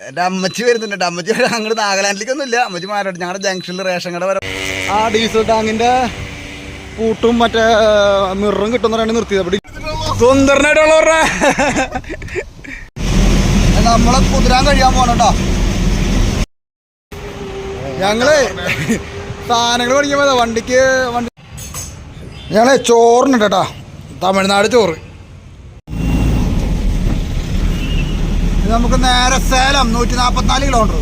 എന്റെ അമ്മച്ചി വരുന്നുണ്ട്. അമ്മച്ചി അങ്ങോട്ട് നാഗാലാൻഡിലേക്കൊന്നും ഇല്ല അമ്മച്ചി മാരോട്ട് ഞങ്ങളുടെ ജംഗ്ഷനിൽ റേഷൻ കട വരെ. ആ ഡീസൽ ടാങ്കിന്റെ കൂട്ടും മറ്റേ മിററും കിട്ടുന്നവരാണ് നിർത്തിയത്. അവിടെ സുന്ദരനായിട്ടുള്ളവരുടെ. നമ്മളെ കുതിരാൻ കഴിയാൻ പോണട്ടോ ഞങ്ങൾ സാധനങ്ങൾ പഠിക്കുമ്പോ വണ്ടിക്ക് വണ്ടി ഞങ്ങളെ ചോറിനുണ്ട് കേട്ടോ. തമിഴ്നാട് ചോറ്. നമുക്ക് നേരെ സേലം നൂറ്റി നാൽപ്പത്തിനാല് കിലോമീറ്റർ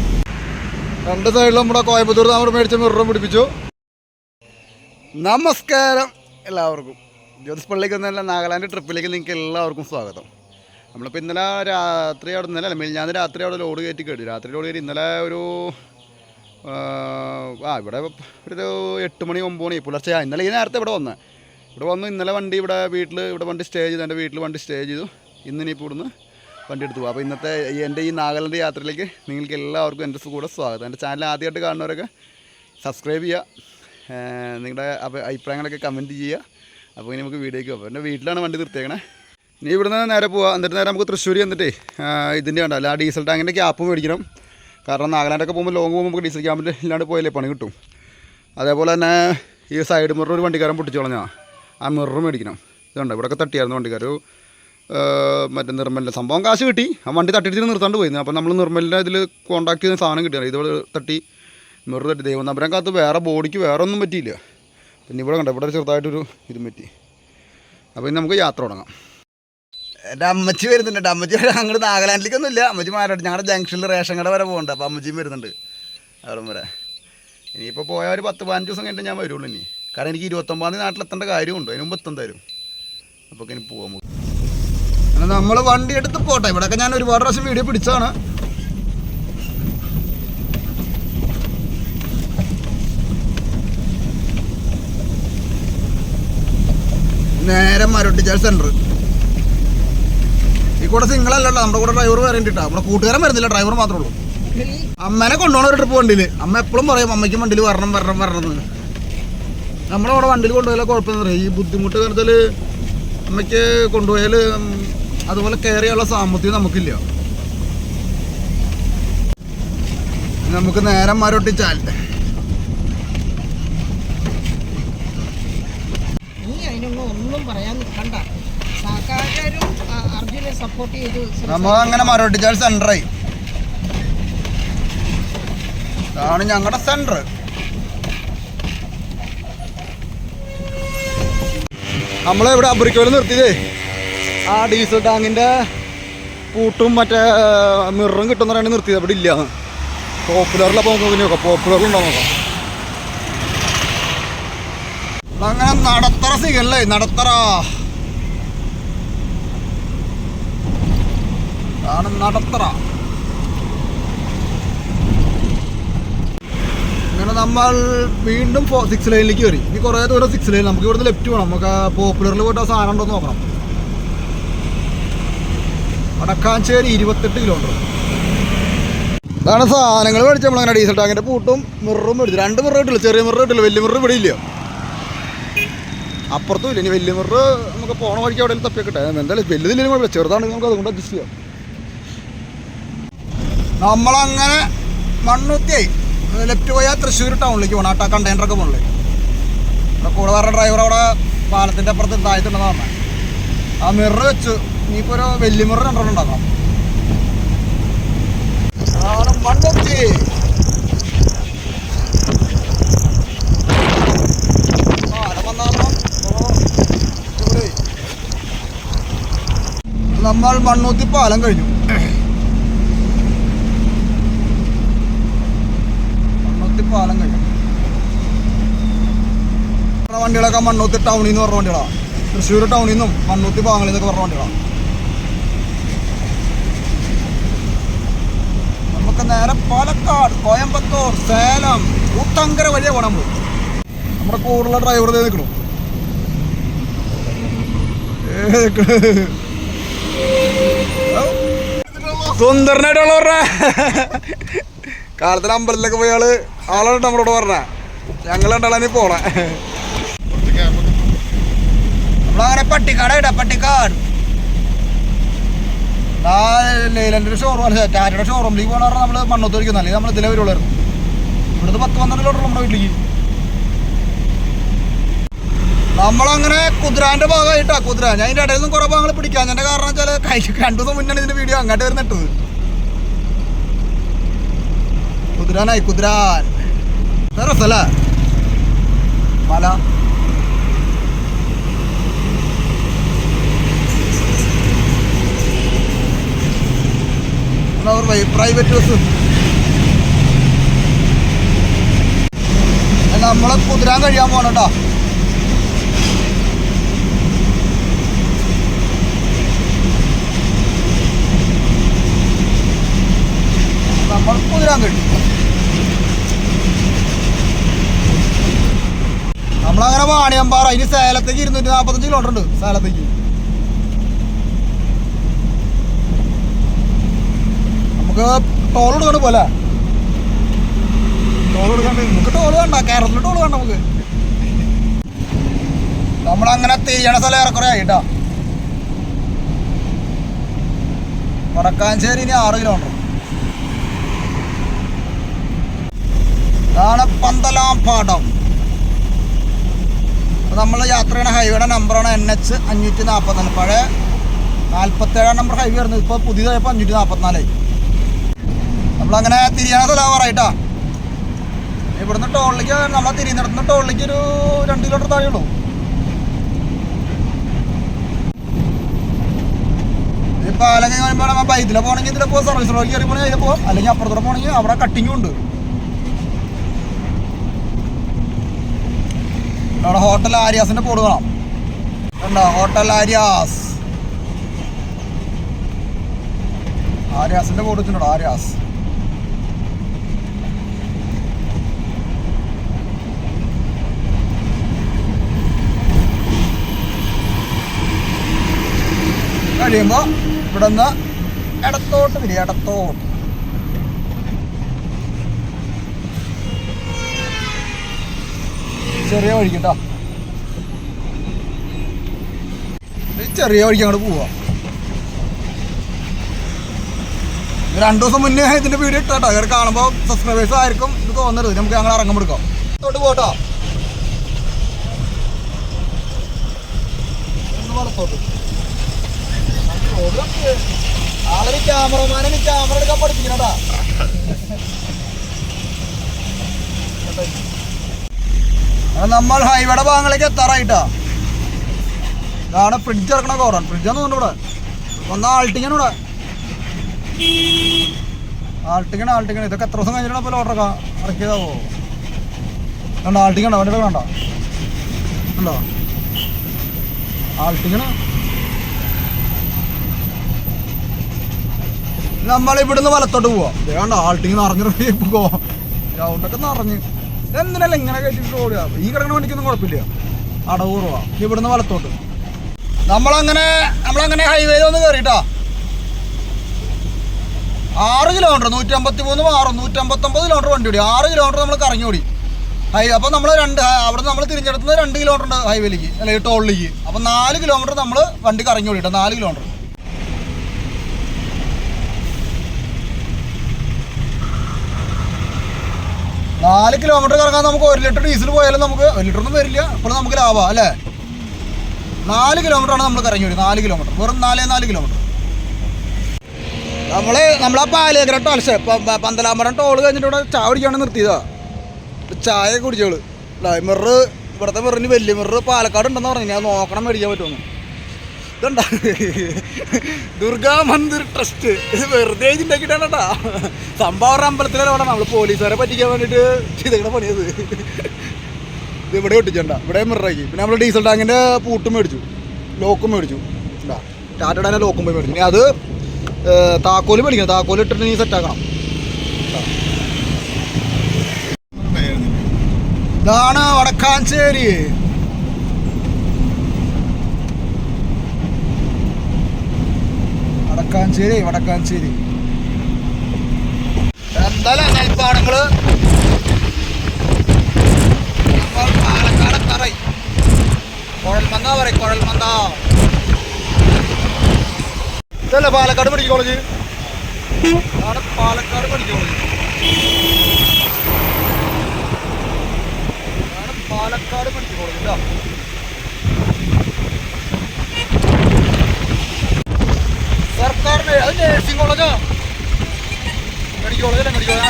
രണ്ട് സൈഡിലും നമ്മുടെ കോയമ്പത്തൂർ നമ്മൾ മേടിച്ച മിററും പിടിപ്പിച്ചു. നമസ്കാരം എല്ലാവർക്കും. ജ്യോതിസ് പള്ളിക്ക് എന്നല്ല നാഗാലാൻഡ് ട്രിപ്പിലേക്ക് നിങ്ങൾക്ക് എല്ലാവർക്കും സ്വാഗതം. നമ്മളിപ്പോൾ ഇന്നലെ രാത്രി അവിടെ ഇന്നലെ അല്ല ഞാൻ രാത്രി അവിടെ ലോഡ് കയറ്റി കേട്ടു രാത്രി ലോഡ് കയറ്റി ഇന്നലെ ഒരു ആ, ഇവിടെ ഒരു എട്ട് മണി ഒമ്പത് മണി പുലർച്ചെ ഇന്നലെ ഈ നേരത്തെ ഇവിടെ വന്നത് ഇവിടെ വന്നു ഇന്നലെ വണ്ടി ഇവിടെ വീട്ടിൽ ഇവിടെ വണ്ടി സ്റ്റേ ചെയ്തു എന്റെ വീട്ടിൽ വണ്ടി സ്റ്റേ ചെയ്തു. ഇന്നിനിപ്പോൾ ഇവിടുന്ന് വണ്ടി പോകും. അപ്പോൾ ഇന്നത്തെ എന്റെ ഈ നാഗാലാൻഡ് യാത്രയിലേക്ക് നിങ്ങൾക്ക് എല്ലാവർക്കും എന്റെ കൂടെ സ്വാഗതം. എന്റെ ചാനൽ ആദ്യമായിട്ട് കാണുന്നവരൊക്കെ സബ്സ്ക്രൈബ് ചെയ്യുക. നിങ്ങളുടെ അഭി- അഭിപ്രായങ്ങളൊക്കെ കമന്റ് ചെയ്യുക. അപ്പോൾ ഇനി നമുക്ക് വീഡിയോയ്ക്ക് പോകാം. എന്റെ വീട്ടിലാണ് വണ്ടി നിർത്തിയേക്കണേ. ഇനി ഇവിടുന്ന് നേരെ പോവാം. എന്നിട്ട് നേരെ നമുക്ക് തൃശ്ശൂർ എന്നിട്ടേ ഇതിന്റെ ഉണ്ടല്ലോ ആ ഡീസൽ ടാങ്കിന്റെ ക്യാപ്പ് മേടിക്കണം. കാരണം നാഗാലാൻഡൊക്കെ പോകുമ്പോൾ ലോങ് പോകുമ്പോൾ നമുക്ക് ഡീസൽ ക്യാമ്പിൽ ഇല്ലാണ്ട് പോയാലേ പണി കിട്ടും. അതേപോലെ തന്നെ ഈ സൈഡ് മിറർ ഒരു വണ്ടിക്കാരൻ പൊട്ടിച്ചു കളഞ്ഞാ ആ മിറർ മേടിക്കണം. ഇതുണ്ട് ഇവിടെയൊക്കെ തട്ടിയായിരുന്നു വണ്ടിക്കാർ മറ്റേ നിർമ്മലിന്റെ സംഭവം. കാശ് കിട്ടി. ആ വണ്ടി തട്ടിയിട്ട് നിർത്താണ്ട് പോയിരുന്നു അപ്പോൾ നമ്മൾ നിർമ്മലിന്റെ ഇതിൽ കോൺടാക്ട് ചെയ്ത സാധനം കിട്ടിയാണ് ഇത് തട്ടി മെറു തട്ടി. ദൈവം നമ്പരം കാത്ത് വേറെ ബോഡിക്ക് വേറെ ഒന്നും പറ്റിയില്ല. പിന്നെ ഇവിടെ കണ്ട ഇവിടെ ചെറുതായിട്ടൊരു ഇതും പറ്റി. അപ്പോൾ ഇനി നമുക്ക് യാത്ര തുടങ്ങാം. എന്റെ അമ്മച്ചി വരുന്നുണ്ട് അമ്മച്ചി അങ്ങോട്ട് നാഗാലാൻഡിലേക്കൊന്നും ഇല്ല അമ്മച്ചി മാരോട്ട് ഞങ്ങളുടെ ജംഗ്ഷനിൽ റേഷൻ കട വരെ പോകുന്നുണ്ട് അപ്പോൾ അമ്മച്ചിയും വരുന്നുണ്ട്. അവിടെ വരെ. ഇനിയിപ്പോൾ പോയ ഒരു പത്ത് പതിനഞ്ച് ദിവസം കഴിഞ്ഞിട്ട് ഞാൻ വരുള്ളൂ ഇനി. കാരണം എനിക്ക് ഇരുപത്തൊമ്പതാം തീയതി നാട്ടിലെത്തേണ്ട കാര്യമുണ്ട് അതിന് എത്തും തരും. അപ്പോൾ ഇനി പോകാൻ പോകും. നമ്മൾ വണ്ടി എടുത്ത് പോട്ടെ. ഇവിടെയൊക്കെ ഞാൻ ഒരുപാട് പ്രാവശ്യം വീഡിയോ പിടിച്ചാണ് നേരെ മരട്ടിച്ച സെന്റർ. ഈ കൂടെ സിംഗിൾ അല്ലല്ലോ നമ്മുടെ കൂടെ ഡ്രൈവർ വരണ്ടിട്ടാ നമ്മുടെ കൂട്ടുകാരൻ വരുന്നില്ല ഡ്രൈവർ മാത്രമേ ഉള്ളൂ. അമ്മനെ കൊണ്ടുപോകണ ഒരു ട്രിപ്പ് വണ്ടിയിൽ അമ്മ എപ്പോഴും പറയും അമ്മയ്ക്ക് വണ്ടിയിൽ വരണം വരണം വരണം നമ്മളവിടെ വണ്ടിയിൽ കൊണ്ടുപോയാലും കുഴപ്പമൊന്നും ഈ ബുദ്ധിമുട്ട് കാരണത്തിൽ അമ്മയ്ക്ക് കൊണ്ടുപോയാൽ അതുപോലെ കയറിയുള്ള സാമ്പത്തികം നമുക്കില്ല. നമുക്ക് നേരം അതിനൊന്നും ഒന്നും പറയാൻ നിൽക്കണ്ട. സർക്കാരും അർജുനെ സപ്പോർട്ട് ചെയ്ത് നമ്മൾ അങ്ങനെ മരൊട്ടിച്ചാൽ സെന്ററായി ഇതാണ് ഞങ്ങളുടെ സെന്റർ നമ്മളെവിടെ അബ്രിക്കോയിൽ നിർത്തിയതേ. ആ ഡീസൽ ടാങ്കിന്റെ പൂട്ടും മറ്റേ മിററും കിട്ടുന്ന പറയുന്നത് നിർത്തിയത്. അവിടെ ഇല്ല. പോപ്പുലറിലപ്പോൾ പോകുന്നത് പിന്നെ നോക്കാം പോപ്പുലറിലുണ്ടോ നോക്കാം. അങ്ങനെ നടത്തറ സിഗല്ലേ നടത്തറ. ആണ് നടത്തറ. അങ്ങനെ നമ്മൾ വീണ്ടും സിക്സ് ലൈനിലേക്ക് കയറി ഇനി കുറേ ദൂരം സിക്സ് ലൈൻ നമുക്ക് ഇവിടുന്ന് ലെഫ്റ്റ് വേണം. നമുക്ക് പോപ്പുലറിൽ പോയിട്ട് ആ സാധനം ഉണ്ടോ നോക്കണം. വടക്കാഞ്ചേരി ഇരുപത്തെട്ട് കിലോമീറ്റർ അതാണ് സാധനങ്ങൾ മേടിച്ച് നമ്മളങ്ങനെ ഡീസൽ ടാങ്കിന്റെ പൂട്ടും മിററും മേടിച്ചു. രണ്ട് മിറർ കിട്ടില്ല ചെറിയ മിറർ കിട്ടില്ല വലിയ മിറർ ഇവിടെ ഇല്ല. അപ്പുറത്തും ഇല്ല ഇനി വലിയ മിറർ നമുക്ക് പോണ വഴിക്ക് അവിടെ തപ്പി എന്തായാലും വലുതില്ലെങ്കിലും കുഴപ്പമില്ല. ചെറുതാണെങ്കിൽ നമുക്ക് അതുകൊണ്ട് അഡ്ജസ്റ്റ് ചെയ്യാം. നമ്മളങ്ങനെ മണ്ണുത്തിയായി ലെഫ്റ്റ് പോയാൽ തൃശ്ശൂർ ടൗണിലേക്ക് പോകണം ആ കണ്ടെയ്നറൊക്കെ പോകണല്ലേ അവിടെ കൂടെ വേറെ ഡ്രൈവർ അവിടെ പാലത്തിന്റെ അപ്പുറത്ത് താഴത്തുണ്ടെന്ന് പറഞ്ഞത് ആ മിറർ വെച്ചു ഇനിയിപ്പോൾ ഒരു വെല്ലുമുറ രണ്ടെണ്ണം അടിപൊളിയായി. നമ്മൾ മണ്ണൂത്തി പാലം കഴിഞ്ഞു. മണ്ണൂത്തി പാലം കഴിഞ്ഞു. വണ്ടികളൊക്കെ മണ്ണൂത്തി ടൗണിന്ന് പറഞ്ഞ വണ്ടികളാണ് തൃശ്ശൂർ ടൗണിൽ നിന്നും മണ്ണൂത്തി ഭാഗങ്ങളിൽ നിന്നൊക്കെ പറഞ്ഞ വണ്ടികളാണ് നമുക്ക് നേരെ പാലക്കാട് കോയമ്പത്തൂർ സേലം ഊത്തങ്കര വഴിയെ പോകണം നമ്മൾ നമ്മുടെ കൂടുതലുള്ള ഡ്രൈവർ നിൽക്കണു സുന്ദരനായിട്ടുള്ളവരുടെ കാലത്തിന് അമ്പലത്തിലൊക്കെ പോയ ആൾ ആളാണ് നമ്മളോട് പറഞ്ഞ. ഞങ്ങൾ പോണേ. നമ്മളങ്ങനെ പട്ടിക്കാട് ഇടാ പട്ടിക്കാട്. ആ ഒരു ഷോറൂം ടാറ്റയുടെ ഷോറൂമിലേക്ക് പോകണ പറഞ്ഞാൽ നമ്മൾ മണ്ണൊത്ത് ഒരിക്കുന്നു അല്ലെങ്കിൽ നമ്മൾ ഇതിലേ വരുള്ളായിരുന്നു. ഇവിടുന്ന് പത്ത് പന്ത്രണ്ട് കിലോമീറ്റർ നമ്മുടെ വീട്ടിലേക്ക്. നമ്മളങ്ങനെ കുതിരാന്റെ ഭാഗമായിട്ടാ കുതിര. ഞാൻ അതിന്റെ ഇടയിൽ നിന്നും കുറെ ഭാഗങ്ങൾ പിടിക്കാൻ എന്റെ കാരണം വെച്ചാൽ കൈ രണ്ടു ദിവസം മുന്നാണ് ഇതിന്റെ വീഡിയോ അങ്ങോട്ട് വരുന്നിട്ടത് കുതിരാനായി കുതിരാൻ. ഇത് രസല്ലേ മല പ്രൈവറ്റ് ബസ് നമ്മളെ കുതിരാൻ കഴിയാൻ പോണട്ടോ നമ്മൾ കുതിരാൻ കഴിയും നമ്മളങ്ങനെ വാണിയമ്പാറ അതിന് സേലത്തേക്ക് ഇരുന്നൂറ്റി നാൽപ്പത്തഞ്ച് കിലോമീറ്റർ ഉണ്ട് സേലത്തേക്ക്. നമുക്ക് ടോൾ കൊടുക്കണ്ട പോലെ. ടോൾ കൊടുക്കണ്ട നമുക്ക് ടോൾ വേണ്ട. കേരളത്തിൽ ടോൾ വേണ്ട നമുക്ക്. നമ്മളങ്ങനെ തിരിയണ സ്ഥലം ഏറെക്കുറെ ആയിട്ടാ. വടക്കാഞ്ചേരി ഇനി ആറ് കിലോമീറ്റർ ഇതാണ് പന്തലാം പാടം. നമ്മൾ യാത്ര ചെയ്യുന്ന ഹൈവേയുടെ നമ്പറാണ് എൻ എച്ച് അഞ്ഞൂറ്റി നാൽപ്പത്തിനാല് പഴയ നാൽപ്പത്തേഴാം നമ്പർ ഹൈവേ ആയിരുന്നു. ഇപ്പോൾ പുതിയതായപ്പോൾ അഞ്ഞൂറ്റി നാൽപ്പത്തിനാലായി നമ്മളങ്ങനെ തിരിയണ സ്ഥലമാറായിട്ടാ ഇവിടുന്ന് ടോളിലേക്ക് നമ്മളെ തിരിയുന്നിടത്തുനിന്ന് ടോളിലേക്ക് ഒരു രണ്ട് കിലോമീറ്റർ ഉള്ളൂ. ഇപ്പൊ അല്ലെങ്കിൽ നമ്മൾ ബൈക്കിലെ പോകണമെങ്കിൽ ഇതിലെ പോ സർവീസ് റോഡ് കയറി പോകണമെങ്കിൽ അതിൽ പോകാം അല്ലെങ്കിൽ അപ്പുറത്തൂടെ പോകണമെങ്കിൽ അവിടെ കട്ടിങ്ങും ഉണ്ട്. അവിടെ ഹോട്ടൽ ആര്യാസിന്റെ ബോർഡ് കാണാം. ഹോട്ടൽ ആര്യാസ് ആര്യാസിന്റെ ബോർഡ് ആര്യാസ് കഴിയുമ്പോ ഇവിടെ നിന്ന് ഇടത്തോട്ട് തിരി ഇടത്തോട്ട്. ചെറിയ വഴിക്ക് കേട്ടോ ചെറിയ വഴിക്ക് അങ്ങോട്ട് പോവാ. രണ്ടു ദിവസം മുന്നേ ഇതിന്റെ വീഡിയോ ഇട്ടാട്ടോ. ഇവർ കാണുമ്പോൾ സബ്സ്ക്രൈബേഴ്സ് ആയിരിക്കും ഇത് തോന്നരുത്. നമുക്ക് ഞങ്ങൾ ഇറങ്ങും എടുക്കാം. തൊട്ട് പോട്ടോ. ഒന്ന് വലത്തോട്ട് നമ്മൾ ഹൈവേടെ ഭാഗങ്ങളിലേക്ക് എത്താറായിട്ടാ ഇതാണ് ഫ്രിഡ്ജ് ഇറക്കണ കോറാണ് ഫ്രിഡ്ജാന്ന് തോന്നുന്നു ഇവിടെ. ഒന്ന് ആൾട്ടിങ്ങാണ് ഇവിടെ. ആൾട്ടിങ്ങനെ ആൾട്ടിങ്ങനെ ഇതൊക്കെ എത്ര ദിവസം കഴിഞ്ഞിട്ടാണ് പോലെ ഓർഡർ ഇറക്കിയതാവോ കണ്ടോ ആൾട്ടിങ്ങണ്ടോ വണ്ടികൾ കണ്ടോ? ഉണ്ടോ ആൾട്ടിങ്ങണ് നമ്മൾ ഇവിടുന്ന് വലത്തോട്ട് പോവാ. വേണ്ട ആൾട്ടിങ് നിറഞ്ഞു പോ ഗ്രൗണ്ടൊക്കെ നിറഞ്ഞ്. എന്തിനല്ല ഇങ്ങനെ കയറ്റിട്ട് ഓടുക? ഈ കിടക്കണ വണ്ടിക്കൊന്നും കുഴപ്പമില്ല. അടവൂറുവാ ഇവിടുന്ന് വലത്തോട്ട്. നമ്മളങ്ങനെ നമ്മളങ്ങനെ ഹൈവേയിൽ ഒന്ന് കയറിട്ടാ ആറ് കിലോമീറ്റർ നൂറ്റമ്പത്തി മൂന്ന് മാറും. നൂറ്റമ്പത്തൊമ്പത് കിലോമീറ്റർ വണ്ടി ഓടി. ആറ് കിലോമീറ്റർ നമ്മൾ കറങ്ങി ഓടി. ഹൈ അപ്പോൾ നമ്മൾ രണ്ട് അവിടെ നമ്മൾ തിരിഞ്ഞെടുത്തുന്നത് രണ്ട് കിലോമീറ്റർ ഉണ്ട് ഹൈവേയിലേക്ക് അല്ലെങ്കിൽ ടോളിലേക്ക് അപ്പോൾ നാല് കിലോമീറ്റർ നമ്മൾ വണ്ടി കറങ്ങി ഓടിട്ടോ നാല് കിലോമീറ്റർ നാല് കിലോമീറ്റർ കറങ്ങാൻ നമുക്ക് ഒരു ലിറ്റർ ഡീസൽ പോയാലും നമുക്ക് ഒരു ലിറ്റർ ഒന്നും വരില്ല. അപ്പോൾ നമുക്ക് ലാഭമാണ് അല്ലേ? നാല് കിലോമീറ്റർ ആണ് നമ്മൾ കറങ്ങി വരും നാല് കിലോമീറ്റർ വെറും നാലേ നാല് കിലോമീറ്റർ നമ്മൾ നമ്മളാ പാലേക്കര ടോൾസ് പന്തലാമ്പരം ടോൾ കഴിഞ്ഞിട്ട് ഇവിടെ ചായ കുടിക്കാണ് നിർത്തിയതാ. ഒരു ചായ കുടിച്ചോൾ മിറർ ഇവിടുത്തെ വെറുതെ വലിയ മിറർ പാലക്കാട് ഉണ്ടെന്ന് പറഞ്ഞു ഞാൻ നോക്കണം മേടിക്കാൻ പറ്റുമെന്ന് ഇതുണ്ടാ. ദുർഗാ മന്ദിർ ട്രസ്റ്റ്. ഇത് വെറുതെ ഉണ്ടാക്കിയിട്ടാണ് കേട്ടാ സംഭവം അമ്പലത്തിലെ വേണം നമ്മൾ പോലീസുകാരെ പറ്റിക്കാൻ വേണ്ടിയിട്ട് ചെയ്തേക്കണ പണിയത്. ഇത് ഇവിടെ ഒട്ടിച്ചണ്ട. ഇവിടെ മിറാക്കി പിന്നെ നമ്മൾ ഡീസൽ ടാങ്കിന്റെ പൂട്ടും മേടിച്ചു. ലോക്കും മേടിച്ചു. ഉണ്ടാ ടാറ്റയുടെ ലോക്കും പോയി മേടിച്ചു. ഇനി അത് താക്കോൽ മേടിക്കണം. താക്കോൽ ഇട്ടിട്ട് നീ സെറ്റാക്കണം ഇതാണ് വടക്കാഞ്ചേരി. വടക്കാഞ്ചേരി വടക്കാഞ്ചേരി. എന്തായാലും പാലക്കാട് തറയി കുഴൽമന്ത പറയും കുഴൽമന്ത ഇതല്ലേ പാലക്കാട് മെഡിക്കൽ കോളേജ്? ആണ് പാലക്കാട് മെഡിക്കൽ കോളേജ്. ആണ് പാലക്കാട് മെഡിക്കൽ കോളേജ് കേട്ടോ സർക്കാരിന്റെ അത് nursing കോളേജോ medical college medical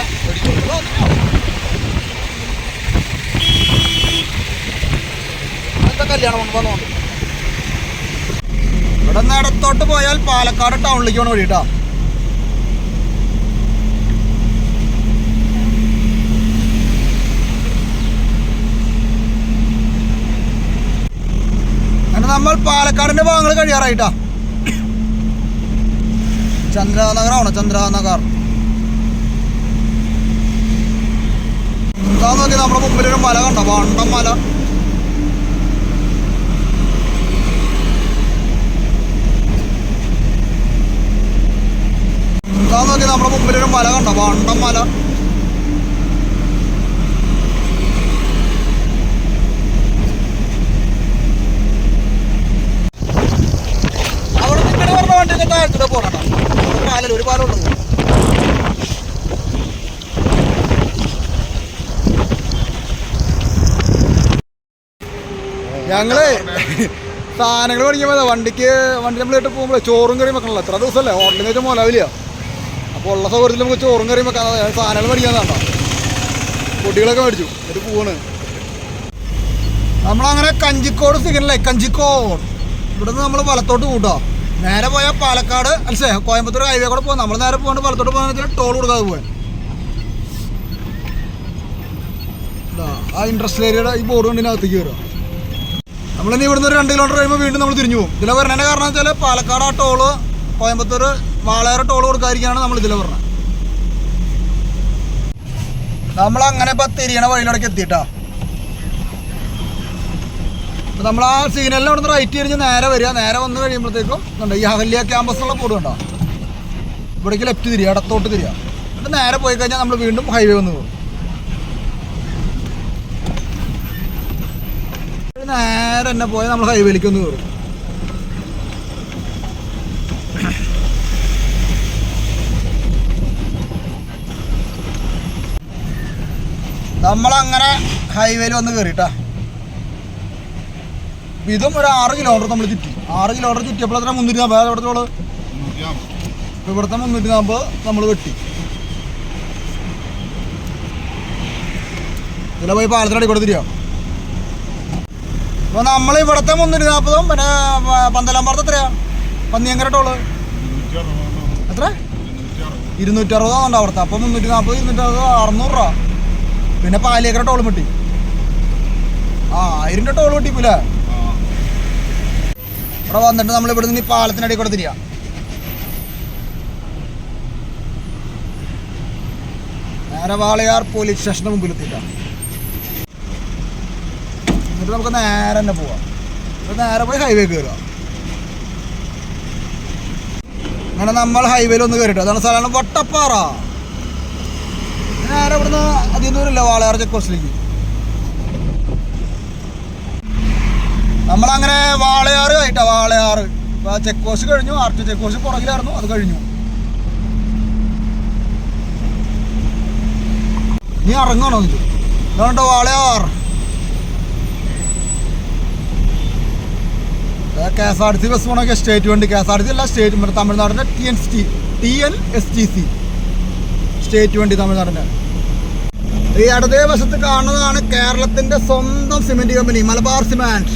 medical college വന്നോണ്ട് ഇവിടെ പോയാൽ പാലക്കാട് ടൗണിലേക്ക് പോകണ വഴി നമ്മൾ പാലക്കാടിന്റെ ഭാഗങ്ങൾ കഴിയാറായിട്ടാ. ചന്ദ്രനഗറാണോ ചന്ദ്രനഗർ. എന്താ നോക്കി നമ്മുടെ മുമ്പിലൊരു മല കണ്ടോ? വണ്ടം മല. എന്താ നോക്കി നമ്മുടെ മുമ്പിലൊരു മല കണ്ടോ? വണ്ടം മല അവിടെ നിൽക്കണ പറഞ്ഞ വണ്ടിയൊക്കെ താഴത്തൂടെ പോകണം പാലല്ല ഒരു പാലമുള്ളത് ഞങ്ങൾ സാധനങ്ങൾ മേടിക്കുമ്പോൾ വണ്ടിക്ക് വണ്ടി നമ്മൾ ഇട്ട് പോകുമ്പോൾ ചോറും കറിയും വെക്കണല്ലോ. എത്ര ദിവസമല്ലേ ഹോട്ടലിൽ വെച്ചാൽ മുലവില്ല. അപ്പോൾ ഉള്ള സൗകര്യത്തിൽ നമുക്ക് ചോറും കറിയും വെക്കാൻ സാധനങ്ങൾ മേടിക്കാന്നാണ്ടോ കുട്ടികളൊക്കെ മേടിച്ചു. എന്നിട്ട് പോവാണ്. നമ്മളങ്ങനെ കഞ്ചിക്കോട് സിഗ്നലേ കഞ്ചിക്കോട്. ഇവിടുന്ന് നമ്മൾ വലത്തോട്ട് കൂട്ടോ നേരെ പോയാൽ പാലക്കാട് അല്ലേ കോയമ്പത്തൂർ ഹൈവേ കൂടെ പോകാം നമ്മൾ നേരെ പോകാണ്ട് വലത്തോട്ട് പോകാൻ ടോൾ കൊടുക്കാതെ പോകാൻ ഇതാ, ആ ഇൻട്രസ്റ്റ് ഏരിയയുടെ ഈ ബോർഡ് കണ്ടിനകത്തേക്ക് കയറുക നമ്മളിനി ഇവിടുന്ന് ഒരു രണ്ട് കിലോമീറ്റർ കഴിയുമ്പോൾ വീണ്ടും നമ്മൾ തിരിഞ്ഞു പോകും. ഇതിലെ വരണതിന്റെ കാരണം വെച്ചാൽ പാലക്കാട് ആ ടോൾ കോയമ്പത്തൂർ വാളയാറ് ടോൾ കൊടുക്കാതിരിക്കാനാണ് നമ്മൾ ഇതിലെ പറഞ്ഞത് നമ്മളങ്ങനെ ഇപ്പം തിരിയണ വഴിയിലടക്ക് എത്തിയിട്ടാ. അപ്പം നമ്മൾ ആ സിഗ്നലിൽ നിന്ന് റൈറ്റ് തിരിഞ്ഞ് നേരെ വരിക. നേരെ വന്ന് കഴിയുമ്പോഴത്തേക്കും ഉണ്ട് ഈ അഹല്യ ക്യാമ്പസിലുള്ള ബോർഡ് കണ്ടോ? ഇവിടേക്ക് ലെഫ്റ്റ് തിരിയുക ഇടത്തോട്ട് തിരിയുക എന്നിട്ട് നേരെ പോയി കഴിഞ്ഞാൽ നമ്മൾ വീണ്ടും ഹൈവേ വന്ന് പോകും. നേരെ തന്നെ പോയാൽ നമ്മൾ ഹൈവേയിലേക്ക് ഒന്ന് കയറും. നമ്മളങ്ങനെ ഹൈവേയിൽ വന്ന് കയറിട്ടാ ഇതും ഒരു ആറ് കിലോമീറ്റർ നമ്മൾ ചുറ്റി. ആറ് കിലോമീറ്റർ ചുറ്റിയപ്പോൾ എത്ര? മുന്നൂറ്റി നാൽപ്പത് ഇവിടുത്തെ ഇവിടുത്തെ മുന്നൂറ്റി നാൽപ്പത് നമ്മൾ വെട്ടി. ഇതിലെ പോയി പാലത്തിനടി കൂടെ തിരിയാം അപ്പോൾ നമ്മൾ ഇവിടുത്തെ മുന്നൂറ്റി നാൽപ്പതും പിന്നെ പന്തലാമ്പുറത്ത് എത്രയാ? പന്നിയങ്കര ടോൾ എത്ര? ഇരുന്നൂറ്റി അറുപതാണ് അവിടുത്തെ? അപ്പോൾ മുന്നൂറ്റി നാൽപ്പത് ഇരുന്നൂറ്റി അറുപത് അറുന്നൂറ് രൂപ. പിന്നെ പാലിയേക്കര ടോൾ മുട്ടി ആ ആയിരം ടോൾ വെട്ടിക്കൂലേ ഇവിടെ വന്നിട്ട് നമ്മൾ ഇവിടെ നിന്ന് ഈ പാലത്തിനടി കൂടെ തിരിയാം. നേരെ വാളയാർ പോലീസ് സ്റ്റേഷന് മുമ്പിൽ എത്തിയിട്ടാണ്. എന്നിട്ട് നമുക്ക് നേരെ തന്നെ പോവാം. എന്നിട്ട് നേരെ പോയി ഹൈവേ കയറുക. അങ്ങനെ നമ്മൾ ഹൈവേയിൽ ഒന്ന് കയറിട്ടു. അതാണ് സ്ഥലമാണ് വട്ടപ്പാറ. നേരെ ഇവിടുന്ന് അധികം ദൂരമില്ല വാളയാർ ചെക്ക് പോസ്റ്റിലേക്ക് നമ്മളങ്ങനെ വാളയാറ് ആയിട്ടാ വാളയാറ് ഇപ്പൊ ചെക്ക് പോസ്റ്റ് കഴിഞ്ഞു ആർ ടി ചെക്ക് പോസ്റ്റ് പുറകിലായിരുന്നു അത് കഴിഞ്ഞു. നീ ഇറങ്ങണോ ഇത് ഇതുകൊണ്ട് Walayar. K S R T C bus പോകണമെങ്കിൽ സ്റ്റേറ്റ് വണ്ടി K S R T C അല്ല സ്റ്റേറ്റ് തമിഴ്നാടിന്റെ T N T T N S T C state വണ്ടി തമിഴ്നാടിന്റെ ഈ ഇടതേ വശത്ത് കാണുന്നതാണ് കേരളത്തിന്റെ സ്വന്തം സിമെന്റ് കമ്പനി മലബാർ സിമെന്റ്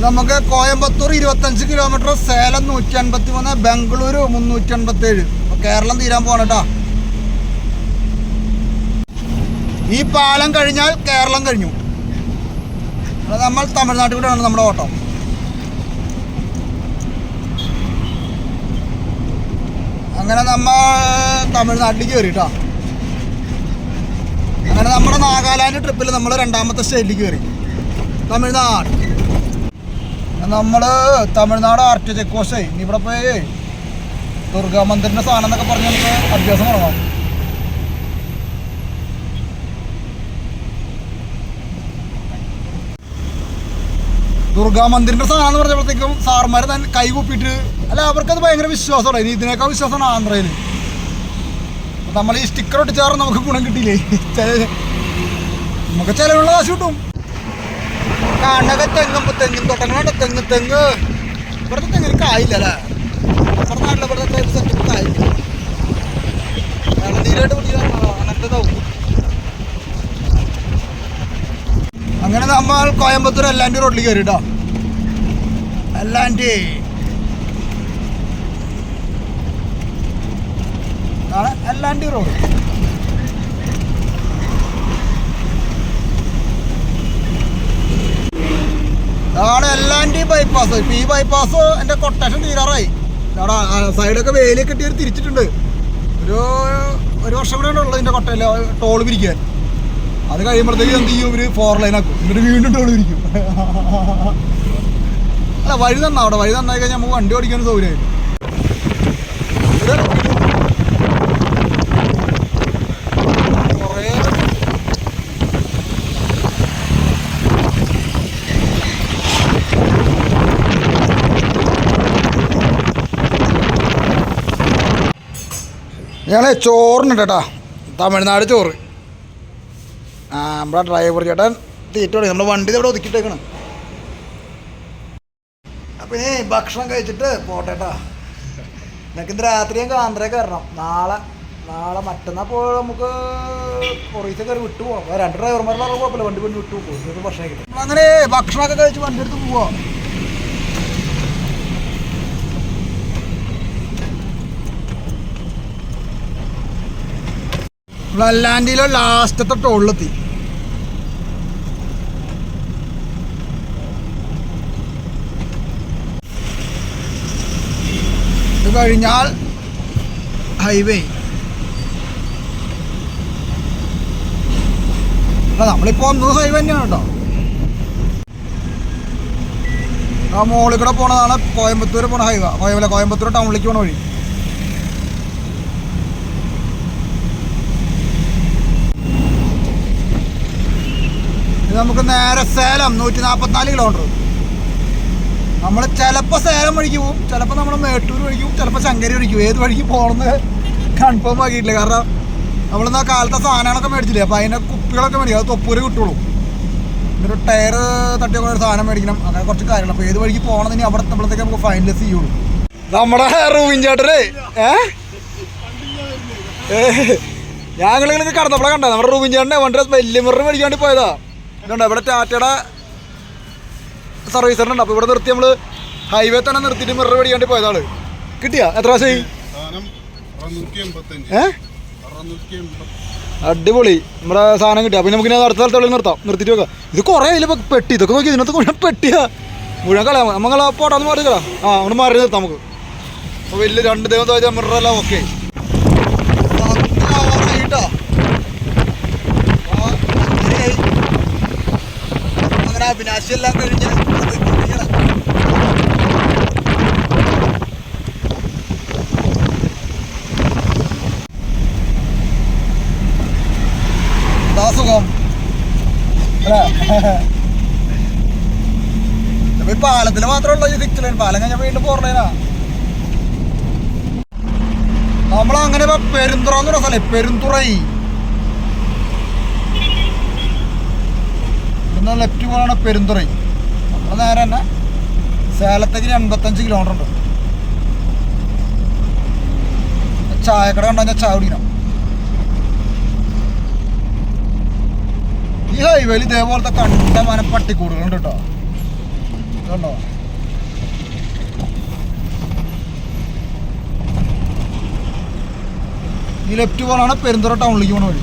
നമുക്ക് കോയമ്പത്തൂർ ഇരുപത്തഞ്ച് കിലോമീറ്റർ സേലം നൂറ്റി അൻപത്തി മൂന്ന് ബംഗളൂരു മുന്നൂറ്റി അൻപത്തി ഏഴ് കേരളം തീരാൻ പോകണം കേട്ടോ ഈ പാലം കഴിഞ്ഞാൽ കേരളം കഴിഞ്ഞു. നമ്മൾ തമിഴ്നാട്ടിൽ കൂടെയാണ് നമ്മുടെ ഓട്ടം. അങ്ങനെ നമ്മൾ തമിഴ്നാട്ടിലേക്ക് കയറി കേട്ടോ അങ്ങനെ നമ്മുടെ നാഗാലാൻഡ് ട്രിപ്പിൽ നമ്മൾ രണ്ടാമത്തെ സ്റ്റേറ്റിലേക്ക് കയറി തമിഴ്നാട്. നമ്മൾ തമിഴ്നാട് ആർ ടി ചെക്ക് പോസ്റ്റേ ഇവിടെ പോയി ദുർഗാ മന്ദിറിന്റെ സാധനം എന്നൊക്കെ പറഞ്ഞ് നമുക്ക് അഭ്യാസം തുടങ്ങാം. ദുർഗാ മന്ദിറിന്റെ സാധനം എന്ന് പറഞ്ഞപ്പോഴത്തേക്കും സാർമാര് തന്നെ കൈ കൂപ്പിയിട്ട് അല്ല അവർക്കത് ഭയങ്കര വിശ്വാസമാണ്. ഇനി ഇതിനേക്കാൾ വിശ്വാസമാണ് ആന്ധ്രയിൽ നമ്മൾ ഈ സ്റ്റിക്കർ ഒട്ടിച്ചാറ് നമുക്ക് ഗുണം കിട്ടിയില്ലേ? നമുക്ക് ചിലവുള്ള കാശ് കിട്ടും. കാണക തെങ്ങും തെങ്ങും തോട്ടങ്ങളുണ്ട് തെങ്ങ് തെങ്ങ്. ഇവിടുത്തെ തെങ്ങിന് കായില്ല അല്ലേ? നമ്മുടെ നാട്ടിലെ ഇവിടുത്തെ സെറ്റപ്പ് കായില്ല. നീരായിട്ട് പിടിക്കാൻ അങ്ങനത്തെ ഇതാവും അങ്ങനെ നമ്മൾ കോയമ്പത്തൂർ എല്ലാന്റെ റോഡിൽ കയറി കേട്ടോ എല്ലാന്റെ ആണ് എല്ലാന്റെ റോഡ് അതാണ് എല്ലാന്റെ ബൈപ്പാസ് ഇപ്പം ഈ ബൈപ്പാസ് എന്റെ കൊട്ടേഷൻ തീരാറായി. അവിടെ സൈഡൊക്കെ വേലിയൊക്കെ കെട്ടി ഒരു തിരിച്ചിട്ടുണ്ട്. ഒരു ഒരു വർഷം കൂടെ ഉള്ളത് ഇതിന്റെ കൊട്ടയിൽ ടോൾ പിരിക്കാൻ. അത് കഴിയുമ്പോഴത്തേക്ക് എന്ത് ചെയ്യും ഇവർ ഫോർ ലൈൻ ആക്കും. എന്നിട്ട് വീണ്ടും ടോൾ അല്ല വഴി തന്നാ അവിടെ. വഴി തന്നായി കഴിഞ്ഞാൽ നമുക്ക് വണ്ടി ഓടിക്കാൻ സൗകര്യമായി ഞങ്ങളെ ചോറിനുണ്ട് കേട്ടാ തമിഴ്നാട് ചോറ്. നമ്മുടെ ഡ്രൈവർ ചേട്ടൻ തീറ്റ തുടങ്ങി നമ്മുടെ വണ്ടി ഇവിടെ ഒതുക്കിയിട്ടേക്കണം. അപ്പം ഇനി ഭക്ഷണം കഴിച്ചിട്ട് പോട്ടേട്ടാ നിനക്ക് ഇന്ന് രാത്രി ഞാൻ ആന്ധ്രയൊക്കെ വരണം. നാളെ നാളെ മറ്റന്നാൾ പോയ നമുക്ക് കുറേശ്ശെ കയറി വിട്ടു പോകാം രണ്ട് ഡ്രൈവർമാരുടെ കുഴപ്പമില്ല. വണ്ടി വണ്ടി വിട്ടു പോകും ഭക്ഷണം അങ്ങനെ ഭക്ഷണമൊക്കെ കഴിച്ച് വണ്ടി എടുത്ത് പോവാം. അല്ലാണ്ടിയിലെ ലാസ്റ്റത്തെ ടോളിലെത്തി. ഇത് കഴിഞ്ഞാൽ ഹൈവേ. അല്ല നമ്മളിപ്പോ ഒന്നും ഹൈവേ തന്നെയാണ് കേട്ടോ. ആ മോളിൽ കൂടെ പോണതാണ് കോയമ്പത്തൂർ പോണ ഹൈവേ. കോയമ്പത്തൂർ ടൗണിലേക്ക് പോണ വഴി. നമുക്ക് നേരെ സേലം നൂറ്റി നാൽപ്പത്തിനാല് കിലോമീറ്റർ നമ്മൾ ചിലപ്പോൾ സേലം വഴിക്ക് പോകും ചിലപ്പോൾ നമ്മൾ മേട്ടൂർ വഴിക്ക് പോകും ചിലപ്പോൾ ശങ്കരി വഴിക്ക് ഏത് വഴിക്ക് പോകണമെന്ന് കൺഫേം ആക്കിയിട്ടില്ല. കാരണം നമ്മളിന്ന് ആ കാലത്തെ സാധനങ്ങളൊക്കെ മേടിച്ചില്ലേ? അപ്പോൾ അതിന്റെ കുപ്പികളൊക്കെ മേടിക്കും. അത് തൊപ്പൂര് കിട്ടുള്ളൂ. എന്നിട്ട് ടയർ തട്ടിയൊക്കെ ഒരു സാധനം മേടിക്കണം. അങ്ങനെ കുറച്ച് കാര്യങ്ങൾ. അപ്പോൾ ഏത് വഴിക്ക് പോകണം ഇനി അവിടെ എത്തുമ്പോഴത്തേക്ക് നമുക്ക് ഫൈനലൈസ് ചെയ്യുള്ളൂ. നമ്മുടെ റൂമിൻ ചേട്ടനെ ഏ? ഞങ്ങളിങ്ങനെ കടന്നപ്പോഴാണ് കണ്ടത്. നമ്മുടെ റൂമിൻ ചേട്ടനെ വണ്ടി വലിയ മുറി മേടിക്കാണ്ട് പോയതാണ് പോയതാ. ഇതുണ്ട് ഇവിടെ ടാറ്റയുടെ സർവീസ് ഉണ്ട് അപ്പോൾ ഇവിടെ നിർത്തി നമ്മൾ ഹൈവേ തന്നെ നിർത്തിയിട്ട് മിറർ മേടിക്കാൻ വേണ്ടി പോയതാണ് കിട്ടിയ എത്ര പ്രാവശ്യമായി അടിപൊളി നമ്മുടെ സാധനം കിട്ടിയ അപ്പം നമുക്ക് അടുത്ത സ്ഥലത്തുള്ള നിർത്താം നിർത്തിയിട്ട് വെക്കാം ഇത് കുറേ അതിൽ പെട്ടി ഇതൊക്കെ നോക്കി ഇതിനകത്ത് മുഴുവൻ പെട്ടിയാ മുഴുവൻ കളയാം നമ്മൾ പോട്ടാന്ന് മാറി കളാം ആ അവിടെ മാറി നിർത്താം നമുക്ക് അപ്പോൾ വലിയ രണ്ട് ദിവസം തോച്ചാൽ മിററെല്ലാം ഓക്കെ അങ്ങനെ അഭിനാശി എല്ലാം കഴിഞ്ഞ് സുഖം പാലത്തിൽ മാത്രമല്ല ഈ സിക്സ് ലൈൻ പാലം കഴിഞ്ഞാൽ വീണ്ടും ഫോർ ലൈനാ നമ്മളങ്ങനെ പെരുന്തുറ എന്ന് പറഞ്ഞ സ്ഥലം പെരുന്തുറൈ ഇവിടുന്ന് ലെഫ്റ്റ് പോകാണ് പെരുന്തുറൈ നമ്മൾ നേരെ തന്നെ സേലത്തേക്ക് എൺപത്തഞ്ച് കിലോമീറ്റർ ഉണ്ട്. ചായക്കട കണ്ടാൽ ചായ ഈ ഹൈവേയിൽ ഇതേപോലത്തെ കണ്ടമാനം പട്ടിക്കൂടുകളുണ്ട് കേട്ടോ. ഇതുണ്ടോ ഈ ലെഫ്റ്റ് പോകാനാണ് പെരുന്തുറ ടൗണിലേക്ക് പോണ വഴി.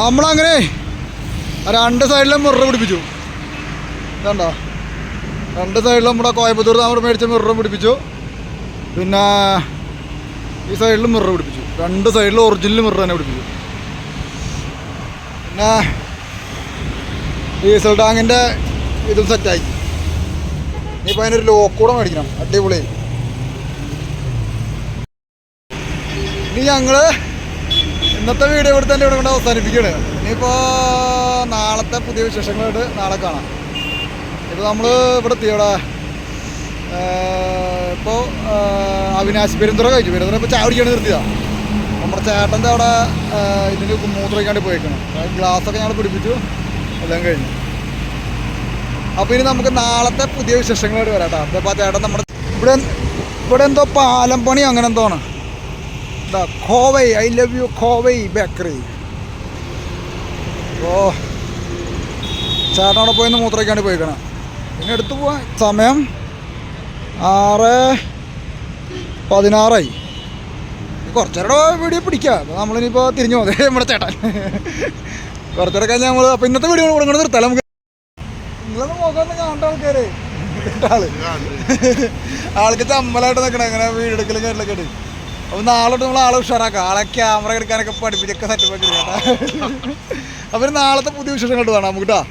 നമ്മളങ്ങനെ രണ്ട് സൈഡിലും മുറ പിടിപ്പിച്ചു. ഇതുണ്ടോ. രണ്ട് സൈഡിലും നമ്മുടെ കോയമ്പത്തൂർ നമ്മൾ മേടിച്ച മിറർ പിടിപ്പിച്ചു. പിന്നെ ഈ സൈഡിലും മിറർ പിടിപ്പിച്ചു. രണ്ട് സൈഡിലും ഒറിജിനൽ മിറർ തന്നെ പിടിപ്പിച്ചു. പിന്നെ ഡീസൽ ടാങ്കിന്റെ ഇതും സെറ്റായി ഇനിയിപ്പോൾ അതിനൊരു ലോക്ക് കൂടെ മേടിക്കണം. അടിപൊളി. ഇനി ഞങ്ങൾ ഇന്നത്തെ വീഡിയോ ഇവിടെ തന്നെ ഇവിടെ കൊണ്ട് അവസാനിപ്പിക്കുകയാണ്. ഇനിയിപ്പോൾ നാളത്തെ പുതിയ വിശേഷങ്ങളായിട്ട് നാളെ കാണാം. ഇപ്പോൾ നമ്മൾ ഇവിടെ എത്തിയവിടെ ഇപ്പോൾ അവിനാശ് പെരുന്തുറ കഴിച്ചു പെരുന്തുറ ഇപ്പോൾ ചാവടിക്കാണ് നിർത്തിയതാണ് നമ്മുടെ ചേട്ടന്റെ അവിടെ ഇതിന് മൂത്രയ്ക്കാണ്ട് പോയേക്കണം. ഗ്ലാസ്സൊക്കെ ഞങ്ങൾ പിടിപ്പിച്ചു. എല്ലാം കഴിഞ്ഞു. അപ്പോൾ ഇനി നമുക്ക് നാളത്തെ പുതിയ വിശേഷങ്ങളായിട്ട് വരാം കേട്ടോ അപ്പോൾ ചേട്ടൻ നമ്മുടെ ഇവിടെ ഇവിടെ എന്തോ പാലം പണി അങ്ങനെ എന്തോ ആണ്. Kovai I love you Kovai bakery. ഓ ചേട്ടൻ അവിടെ പോയി മൂത്രയ്ക്കാണ്ട് പോയിക്കണേ പിന്നെ എടുത്തു പോവാൻ സമയം ആറ് പതിനാറായി. കുറച്ചേരുടെ വീഡിയോ പിടിക്കാം. അപ്പോൾ നമ്മളിനിപ്പോൾ തിരിഞ്ഞു പോകുന്നത് നമ്മുടെ ചേട്ടൻ. കുറച്ചേരെ കഴിഞ്ഞാൽ നമ്മൾ അപ്പോൾ ഇന്നത്തെ വീഡിയോ കൂടെ ഇങ്ങനെ നിർത്താം. നമുക്ക് നിങ്ങളൊന്ന് നോക്കാൻ കാണേണ്ട ആൾക്കാര്. ആൾ. ആൾക്ക് ചമ്മലായിട്ട് നിൽക്കണം അങ്ങനെ വീടെടുക്കലും കാര്യങ്ങളൊക്കെ ഉണ്ട് അപ്പോൾ നാളോട്ട് നമ്മൾ ആളെ ഉഷാറാക്കാം. ആളെ ക്യാമറ എടുക്കാനൊക്കെ പഠിപ്പിച്ചൊക്കെ സെറ്റപ്പ് എടുക്കാം കേട്ടോ. അപ്പോൾ നാളത്തെ പുതിയ വിശേഷം കണ്ടു കാണാം. നമുക്ക് കേട്ടോ